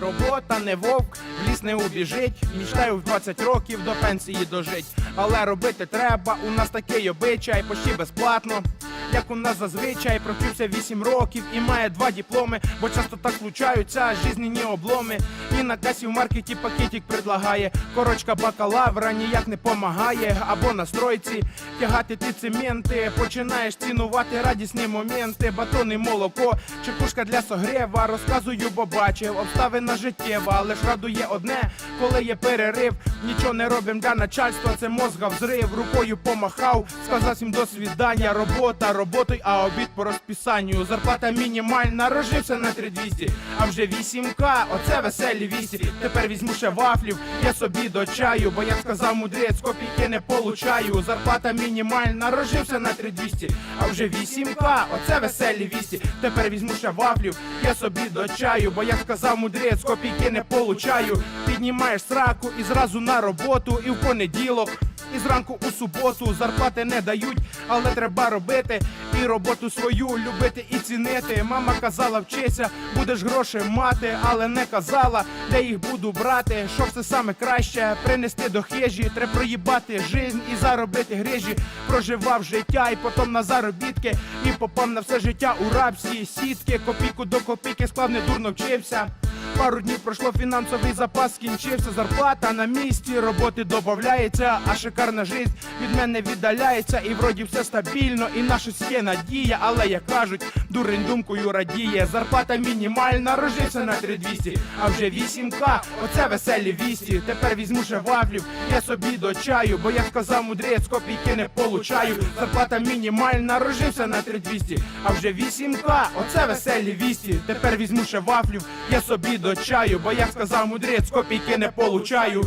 робота, не вовк, в ліс не убіжить. Мічтаю в 20 років до пенсії дожить. Але робити треба, у нас такий обичай, почти безплатно. Як у нас зазвичай провчився 8 років і має два дипломи, бо часто так случаються жизненні обломи. І на касі в маркеті пакетик предлагає. Корочка бакалавра ніяк не помагає. Або на стройці тягати ти цементи. Починаєш цінувати радісні моменти, батони, молоко, чекушка для согрєва. Розказую, бо бачив, обставина життєва, але ж радує одне, коли є перерив. Нічого не робим для начальства, це мозга взрив. Рукою помахав, сказав всім до свідання. Робота, роботой, а обід по розписанню. Зарплата мінімальна, рожився на 3200, а вже 8к, оце веселі вісі. Тепер візьму ще вафлів, я собі до чаю, бо як сказав мудрець, копійки не получаю. Зарплата мінімальна, рожився на 3200, а вже 8к, оце веселі вісі. Тепер візьму ще вафлів, я собі до чаю, бо як сказав мудрець, копійки не получаю. Піднімаєш сраку і зразу на роботу, і в понеділок. І зранку у суботу зарплати не дають, але треба робити і роботу свою любити і цінити. Мама казала, вчися, будеш гроші мати, але не казала, де їх буду брати. Що все саме краще принести до хижі, треба проїбати жизнь і заробити грижі. Проживав життя і потім на заробітки, і попав на все життя у рабські сітки. Копійку до копійки склав, не дурно вчився. Пару днів пройшло, фінансовий запас скінчився, зарплата на місці, роботи додається, а шикарна жизнь від мене віддаляється, і вроді все стабільно, і на щось є надія, але як кажуть, дурень думкою радіє. Зарплата мінімальна, рожився на 3200, а вже 8к, оце веселі вісті. Тепер візьму ще вафлів, я собі до чаю, бо як сказав мудрець, копійки не получаю. Зарплата мінімальна, рожився на 3200, а вже 8к, оце веселі вісті. Тепер візьму ще вафлів, я собі до чаю, бо як сказав мудрець, копійки не получаю.